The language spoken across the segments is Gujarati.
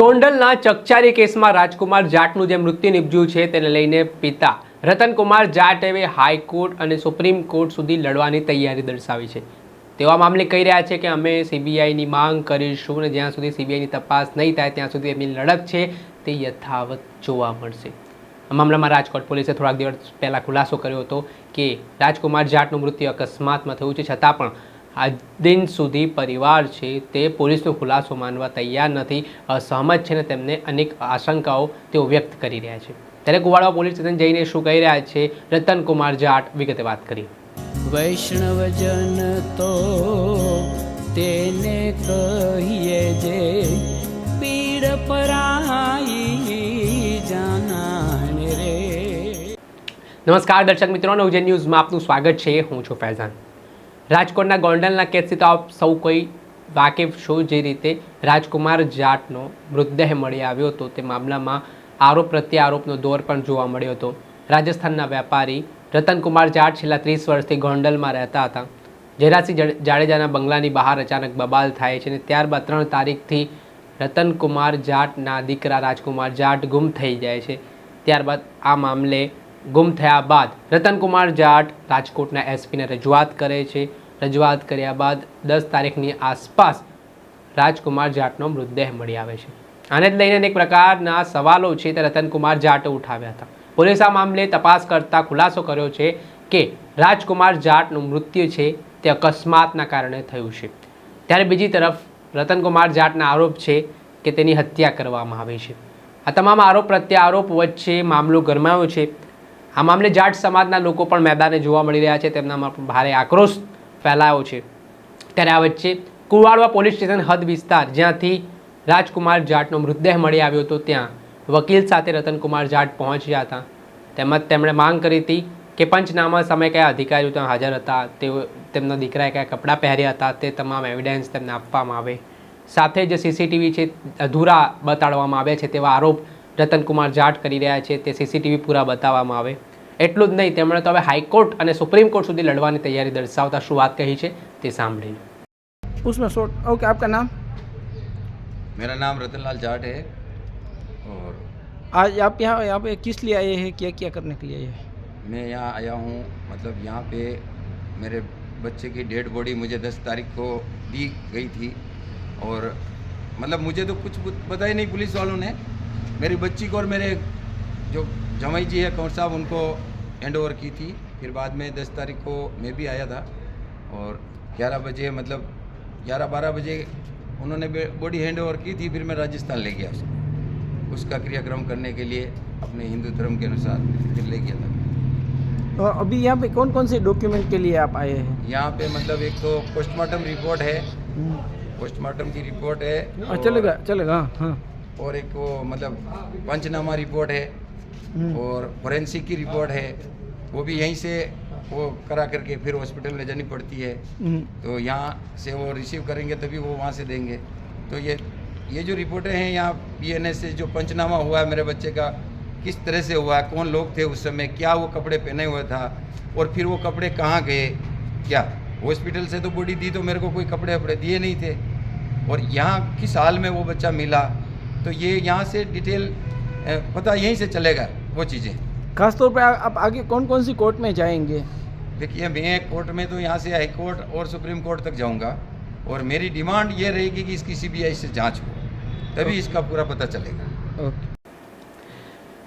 ગોંડલના ચકચારી કેસમાં રાજકુમાર જાટનું જે મૃત્યુ નિપજ્યું છે તેને લઈને પિતા રતનકુમાર જાટ હવે હાઈકોર્ટ અને સુપ્રીમ કોર્ટ સુધી લડવાની તૈયારી દર્શાવી છે. તેવા મામલે કહી રહ્યા છે કે અમે સીબીઆઈની માંગ કરીશું અને જ્યાં સુધી સીબીઆઈની તપાસ નહીં થાય ત્યાં સુધી એમની લડત છે તે યથાવત જોવા મળશે. આ મામલામાં રાજકોટ પોલીસે થોડાક દિવસ પહેલાં ખુલાસો કર્યો હતો કે રાજકુમાર જાટનું મૃત્યુ અકસ્માતમાં થયું છે. છતાં પણ આજ દિન સુધી પરિવાર છે તે પોલીસનો ખુલાસો માનવા તૈયાર નથી અસહમત છે અને તેમને અનેક આશંકાઓ તેઓ વ્યક્ત કરી રહ્યા છે. ત્યારે કુવાડા પોલીસ સ્ટેશન જઈને શું કહી રહ્યા છે? રતનકુમાર જાટ વિગતે વાત કરી. વૈષ્ણવજન તો તેને કહીએ જે પીડ પરાઈ જાનાને રે. નમસ્કાર દર્શક મિત્રો નવજન ન્યૂઝમાં આપનું સ્વાગત છે. હું છું ફૈઝાન. રાજકોટના ગોંડલના કેસથી તો આપ સૌ કોઈ વાકેફ છો જે રીતે રાજકુમાર જાટનો મૃતદેહ મળી આવ્યો હતો તે મામલામાં આરોપ પ્રત્યે આરોપનો દોર પણ જોવા મળ્યો હતો. રાજસ્થાનના વેપારી રતનકુમાર જાટ છેલ્લા ત્રીસ વર્ષથી ગોંડલમાં રહેતા હતા. જયરાજસિંહ જાડેજાના બંગલાની બહાર અચાનક બબાલ થાય છે અને ત્યારબાદ ત્રણ તારીખથી રતનકુમાર જાટના દીકરા રાજકુમાર જાટ ગુમ થઈ જાય છે. ત્યારબાદ આ મામલે ગુમ થયા બાદ રતનકુમાર જાટ રાજકોટના એસપીને રજૂઆત કરે છે. રજૂઆત કર્યા બાદ દસ તારીખની આસપાસ રાજકુમાર જાટનો મૃતદેહ મળી આવે છે. આને જ લઈને અનેક પ્રકારના સવાલો છે તે રતનકુમાર જાટે ઉઠાવ્યા હતા. પોલીસ આ મામલે તપાસ કરતા ખુલાસો કર્યો છે કે રાજકુમાર જાટનું મૃત્યુ છે તે અકસ્માતના કારણે થયું છે. ત્યારે બીજી તરફ રતનકુમાર જાટના આરોપ છે કે તેની હત્યા કરવામાં આવી છે. આ તમામ આરોપ પ્રત્યે આરોપ વચ્ચે મામલો ગરમાયો છે. આ મામલે જાટ સમાજના લોકો પણ મેદાને જોવા મળી રહ્યા છે. તેમનામાં પણ ભારે આક્રોશ ફેલાયો છે. ત્યારે આ વચ્ચે કુવાડવા પોલીસ સ્ટેશન હદ વિસ્તાર, જ્યાંથી રાજકુમાર જાટનો મૃતદેહ મળી આવ્યો હતો, ત્યાં વકીલ સાથે રતનકુમાર જાટ પહોંચ્યા હતા. તેમજ તેમણે માંગ કરી હતી કે પંચનામા સમયે કયા અધિકારીઓ ત્યાં હાજર હતા, તેઓ તેમના દીકરાએ કયા કપડાં પહેર્યા હતા, તે તમામ એવિડન્સ તેમને આપવામાં આવે. સાથે જે સીસીટીવી છે, અધૂરા બતાડવામાં આવે છે તેવા આરોપ રતનકુમાર જાટ કરી રહ્યા છે તે સીસીટીવી પૂરા બતાવવામાં આવે એટલું જ નહીં તેમણે તો હવે હાઈકોર્ટ અને સુપ્રીમ કોર્ટ સુધી લડવાની તૈયારી દર્શાવતા શું વાત કહી છે તે સાંભળી લો. उसमें शॉर्ट ओके आपका नाम मेरा नाम रतनलाल जाट है और आज आप यहाँ यहाँ पे किस लिए आए हैं क्या क्या करने के लिए आए हैं मैं यहाँ आया हूँ मतलब यहाँ पे मेरे बच्चे की डेड बॉडी मुझे दस तारीख को दी गई थी और मतलब मुझे तो कुछ पता ही नहीं पुलिस वालों ने मेरी बच्ची को और मेरे जो जमाई जी है कंवर साहब उनको हैंड ओवर की थी। फिर बाद में दस तारीख को मैं भी आया था और ग्यारह बजे मतलब ग्यारह बारह बजे उन्होंने बॉडी हैंड ओवर की थी फिर मैं राजस्थान ले गया उसको। उसका क्रियाक्रम करने के लिए अपने हिंदू धर्म के अनुसार फिर ले गया था। तो अभी यहाँ पे कौन कौन से डॉक्यूमेंट के लिए आप आए हैं? यहाँ पे मतलब एक तो पोस्टमार्टम रिपोर्ट है। हम्म, पोस्टमार्टम की रिपोर्ट है हाँ, चलेगा चलेगा हाँ। और एक वो मतलब पंचनामा रिपोर्ट है हम्म, और फोरेंसिक की रिपोर्ट है वो भी यहीं से वो करा करके फिर हॉस्पिटल ले जानी पड़ती है। हम्म, तो यहाँ से वो रिसीव करेंगे तभी वो वहाँ से देंगे। तो ये ये जो रिपोर्टें हैं यहाँ पी एन से जो पंचनामा हुआ है मेरे बच्चे का किस तरह से हुआ है कौन लोग थे उस समय क्या वो कपड़े पहने हुए था और फिर वो कपड़े कहाँ गए क्या? हॉस्पिटल से तो बॉडी दी तो मेरे को कोई कपड़े वपड़े दिए नहीं थे। और यहाँ किस हाल में वो बच्चा मिला? तो ये यहाँ से डिटेल अ, पता यहीं से चलेगा वो चीज़ें खास तौर पे आ- आप आगे कौन कौन सी कोर्ट में जाएंगे देखिए मैं कोर्ट में तो यहाँ से हाई कोर्ट और सुप्रीम कोर्ट तक जाऊँगा और मेरी डिमांड ये रहेगी कि इसकी सीबीआई से जांच हो तभी इसका पूरा पता चलेगा ओके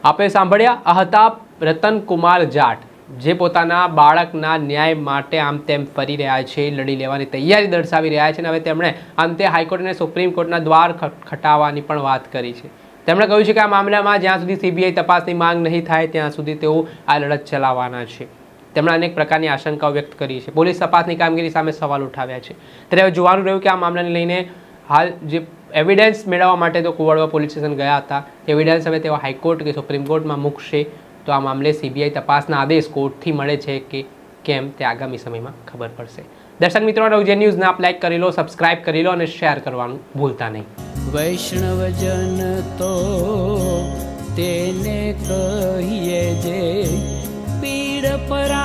આપે સાંભળ્યા આ હતા રતનકુમાર જાટ જે પોતાના બાળકના ન્યાય માટે આમ તેમ ફરી રહ્યા છે, લડી લેવાની તૈયારી દર્શાવી રહ્યા છે અને હવે તેમણે અંતે હાઈકોર્ટ અને સુપ્રીમ કોર્ટના દ્વાર ખટ- ખટાવવાની પણ વાત કરી છે. તેમણે કહ્યું છે કે આ મામલામાં જ્યાં સુધી સીબીઆઈ તપાસની માંગ નહીં થાય, ત્યાં સુધી તેઓ આ લડત ચલાવવાના છે. તેમણે અનેક પ્રકારની આશંકાઓ વ્યક્ત કરી છે. પોલીસ તપાસની કામગીરી સામે સવાલ ઉઠાવ્યા છે. ત્યારે હવે જોવાનું રહ્યું કે આ મામલાને લઈને હાલ જે એવિડન્સ મેળવવા માટે તો કુવાડવા પોલીસ સ્ટેશન ગયા હતા. એવિડન્સ હવે તેઓ હાઈકોર્ટ કે સુપ્રીમ કોર્ટમાં મૂકશે. તો આ મામલે સીબીઆઈ તપાસના આદેશ કોર્ટથી મળે છે કે કેમ તે આગામી સમયમાં ખબર પડશે. દર્શક મિત્રો નવજે ન્યૂઝને આપ લાઈક કરી લો, સબસ્ક્રાઇબ કરી લો અને શેર કરવાનું ભૂલતા નહીં. વૈષ્ણવજન તો તેને કહીએ જે પીડ પરાઈ